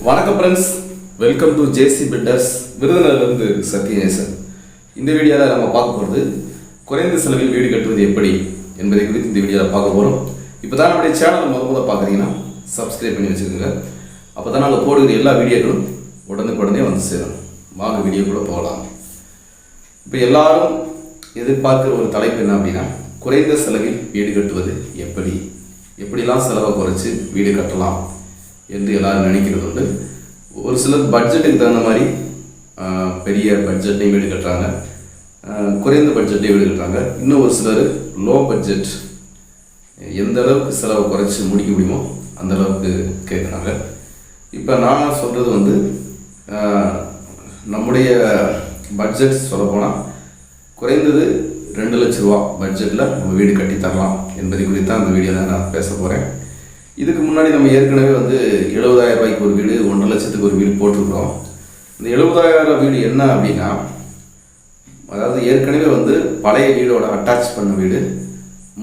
வணக்கம் friends welcome to J C builders விருதுநகர்லேருந்து Sathyanesan இந்த வீடியோவில் நம்ம பார்க்க போகிறது குறைந்த செலவில் வீடு கட்டுவது எப்படி என்பதை குறித்து இந்த வீடியோவில் பார்க்க போகிறோம் இப்போ தான் நம்முடைய சேனல் முத முத பார்க்குறீங்கன்னா சப்ஸ்கிரைப் பண்ணி வச்சுக்கோங்க. அப்போ தான் நாங்கள் போடுகிற எல்லா வீடியோக்களும் உடனுக்குடனே வந்து சேரும். வாங்க வீடியோக்குள்ளே போகலாம். இப்போ எல்லாரும் எதிர்பார்க்குற ஒரு தலைப்பு என்ன அப்படின்னா குறைந்த செலவில் வீடு கட்டுவது எப்படி? எப்படிலாம் செலவை குறைச்சி வீடு கட்டலாம்? என்று எல்லாரும் நினைக்கிறது உண்டு. ஒரு சிலர் பட்ஜெட்டுக்கு தகுந்த மாதிரி பெரிய பட்ஜெட்டையும் வீடு கட்டுறாங்க. குறைந்த பட்ஜெட்டையும் வீடு கட்டுறாங்க. இன்னும் ஒரு சிலர் லோ பட்ஜெட் எந்த அளவுக்கு செலவை குறைச்சி முடிக்க முடியுமோ அந்த அளவுக்கு கேட்குறாங்க இப்போ நான் சொல்கிறது வந்து நம்முடைய பட்ஜெட் சொல்லப்போனால் குறைந்தது ரெண்டு லட்ச ரூபா பட்ஜெட்டில் நம்ம வீடு கட்டி தரலாம் என்பதை குறித்து தான் இந்த வீடியோவில் நான் பேச போகிறேன் இதுக்கு முன்னாடி நம்ம ஏற்கனவே வந்து எழுபதாயிரம் ரூபாய்க்கு ஒரு வீடு ஒன்றரை லட்சத்துக்கு ஒரு வீடு போட்டிருக்கிறோம். இந்த எழுபதாயிரம் வீடு என்ன அப்படின்னா அதாவது ஏற்கனவே வந்து பழைய வீடோட அட்டாச் பண்ண வீடு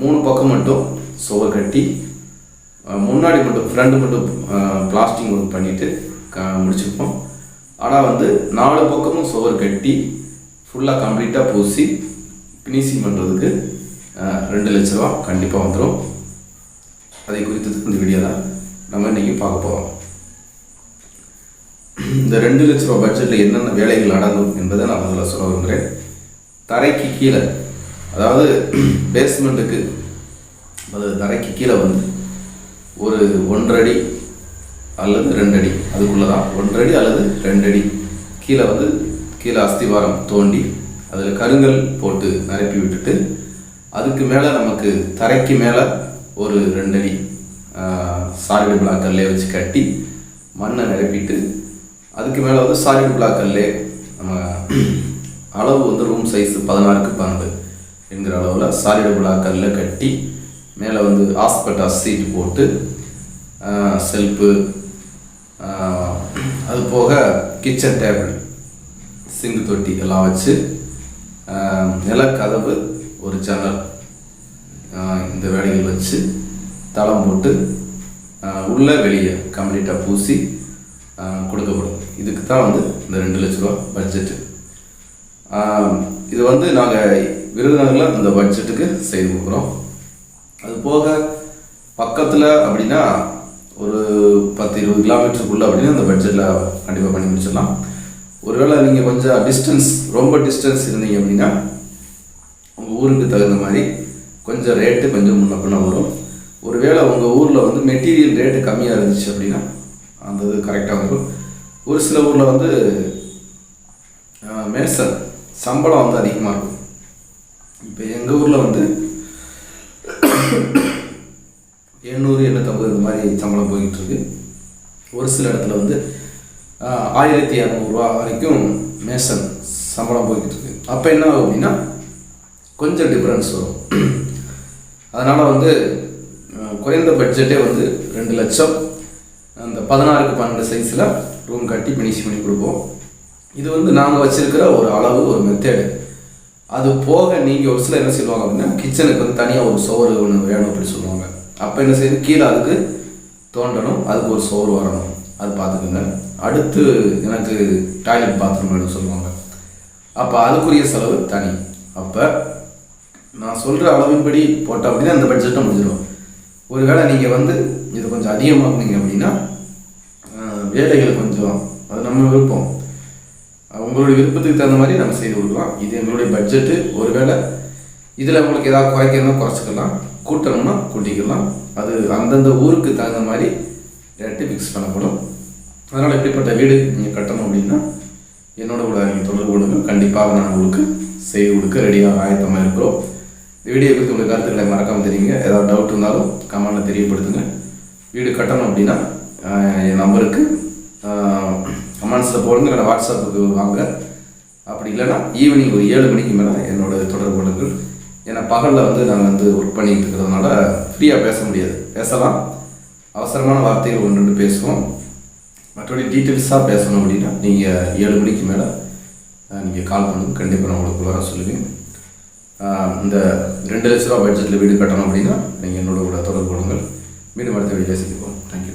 மூணு பக்கம் மட்டும் சுவர் கட்டி முன்னாடி மட்டும் ஃப்ரண்ட் மட்டும் பிளாஸ்டிங் ஒர்க் பண்ணிவிட்டு க முடிச்சிருப்போம். ஆனால் வந்து நாலு பக்கமும் சுவர் கட்டி ஃபுல்லாக கம்ப்ளீட்டாக பூசி ஃபினிஷிங் பண்ணுறதுக்கு ரெண்டு லட்ச ரூபா கண்டிப்பாக வந்துடும் அதை குறித்து இந்த வீடியோ தான் நம்ம இன்றைக்கி பார்க்க போகிறோம் இந்த ரெண்டு லட்ச ரூபா பட்ஜெட்டில் என்னென்ன வேலைகள் அடங்கும் என்பதை நான் முதல்ல சொல்ல விரும்புகிறேன். தரைக்கு கீழே அதாவது பேஸ்மெண்ட்டுக்கு அதாவது தரைக்கு கீழே வந்து ஒரு ஒன்றரை அல்லது ரெண்டடி அதுக்குள்ளே தான் ஒன்றரை அடி அல்லது ரெண்டடி. கீழே வந்து கீழே அஸ்திவாரம் தோண்டி அதில் கருங்கல் போட்டு நிரப்பி விட்டுட்டு அதுக்கு மேலே நமக்கு தரைக்கு மேலே ஒரு ரெண்டடி அடி சாலிடு பிளாக் கல்லே வச்சு கட்டி மண்ணை நிரப்பிட்டு அதுக்கு மேலே வந்து சாலிடு பிளாக் கல்லே நம்ம அளவு வந்து ரூம் சைஸ் பதினாறுக்கு பன்னெண்டு என்கிற அளவில் சாலிடு பிளாக் கல்ல கட்டி மேலே வந்து ஹாஸ்பிட்டல் சீட் போட்டு செல்ஃபு அது போக கிச்சன் டேபிள் சிங்கு தொட்டி எல்லாம் வச்சு நிலக்கதவு ஒரு ஜன்னல் இந்த வேலைகள் வச்சு தளம் போட்டு உள்ளே உள்ள வெளியே கம்ப்ளீட்டாக பூசி கொடுக்கப்படும். இதுக்கு தான் வந்து இந்த ரெண்டு லட்ச ரூபா பட்ஜெட்டு இது வந்து நாங்கள் விருதுநகரில் இந்த பட்ஜெட்டுக்கு செய்து கொடுக்குறோம். அது போக பக்கத்தில் அப்படின்னா ஒரு பத்து இருபது கிலோமீட்டருக்குள்ளே அப்படின்னா அந்த பட்ஜெட்டில் கண்டிப்பாக பண்ணி முடிச்சிடலாம். ஒருவேளை நீங்கள் கொஞ்சம் டிஸ்டன்ஸ் ரொம்ப டிஸ்டன்ஸ் இருந்தீங்க அப்படின்னா உங்கள் ஊருக்கு தகுந்த மாதிரி கொஞ்சம் ரேட்டு கொஞ்சம் முன்ன பின்ன வரும். ஒருவேளை உங்கள் ஊரில் வந்து மெட்டீரியல் ரேட்டு கம்மியாக இருந்துச்சு அப்படின்னா அந்த இது கரெக்டாக வரும். ஒரு சில ஊரில் வந்து மேசன் சம்பளம் வந்து அதிகமாக இருக்கும். இப்போ எங்கள் ஊரில் வந்து எண்ணூறு எண்ணூற்றம்பது இந்த மாதிரி சம்பளம் போய்கிட்டு இருக்கு. ஒரு சில இடத்துல வந்து ஆயிரத்தி இரநூறுவா வரைக்கும் மேசன் சம்பளம் போய்கிட்டு இருக்கு. அப்போ என்ன ஆகும் அப்படின்னா கொஞ்சம் டிஃப்ரென்ஸ் வரும். அதனால் வந்து குறைந்த பட்ஜெட்டே வந்து ரெண்டு லட்சம் அந்த பதினாறுக்கு பன்னெண்டு சைஸில் ரூம் கட்டி ஃபினிஷ் பண்ணி கொடுப்போம். இது வந்து நாங்கள் வச்சுருக்கிற ஒரு அளவு ஒரு மெத்தேடு அது போக நீங்கள் ஒரு சில என்ன சொல்லுவாங்க அப்படின்னா கிச்சனுக்கு வந்து தனியாக ஒரு சோறு ஒன்று வேணும் அப்படின்னு சொல்லுவாங்க. அப்போ என்ன செய்யுது கீழே அதுக்கு தோண்டணும் அதுக்கு ஒரு சோறு வரணும். அது பார்த்துக்குங்க. அடுத்து எனக்கு டாய்லெட் பாத்ரூம் வேணும்னு சொல்லுவாங்க. அப்போ அதுக்குரிய செலவு தனி. அப்போ நான் சொல்கிற அளவின்படி போட்டோம் அப்படின்னா அந்த பட்ஜெட்டை முடிஞ்சிடும். ஒருவேளை நீங்கள் வந்து இது கொஞ்சம் அதிகமாக்குனீங்க அப்படின்னா வேலைகள் கொஞ்சம் அது நம்ம விருப்பம். உங்களுடைய விருப்பத்துக்கு தகுந்த மாதிரி நம்ம செய்து கொடுக்கலாம். இது எங்களுடைய பட்ஜெட்டு ஒருவேளை இதில் உங்களுக்கு ஏதாவது குறைக்கணும்னா குறைச்சிக்கலாம். கூட்டணும்னா கூட்டிக்கலாம். அது அந்தந்த ஊருக்கு தகுந்த மாதிரி ரேட்டு ஃபிக்ஸ் பண்ணப்படும். அதனால் இப்படிப்பட்ட வீடு நீங்கள் கட்டணும் அப்படின்னா என்னோட கூட நீங்கள் தொடர்பு கொடுங்க கண்டிப்பாக நான் உங்களுக்கு செய்து கொடுக்க ரெடியாக ஆயத்தமாக இருக்கிறோம். இந்த வீடியோ குறித்து உங்களுக்கு கருத்துக்களை மறக்காமல் தெரியுங்க ஏதாவது டவுட் இருந்தாலும் கமெண்ட்டில் தெரியப்படுத்துங்க. வீடு கட்டணும் அப்படின்னா என் நம்பருக்கு கமெண்ட்ஸில் போடுங்க. இல்லை வாட்ஸ்அப்புக்கு வாங்க. அப்படி இல்லைன்னா ஈவினிங் ஒரு ஏழு மணிக்கு மேலே என்னோட தொடர்பு கொள்ளுங்கள். ஏன்னா பகலில் வந்து நாங்கள் வந்து ஒர்க் பண்ணிட்டு இருக்கிறதுனால ஃப்ரீயாக பேச முடியாது. பேசலாம். அவசரமான வார்த்தைகள் ஒன்று ரெண்டு பேசுவோம். மற்றபடி டீட்டெயில்ஸாக பேசணும் அப்படின்னா நீங்கள் ஏழு மணிக்கு மேலே நீங்கள் கால் பண்ணுங்க. கண்டிப்பாக நான் உங்களுக்கு வர சொல்லுவேன். இந்த ரெண்டு லட்ச ரூபா பட்ஜெட்டில் வீடு கட்டணும் அப்படின்னா நீங்கள் என்னோட கூட தொடர்பு கொள்ளுங்கள். மீண்டும் அடுத்த வீடியோ சந்திப்போம். தேங்க்யூ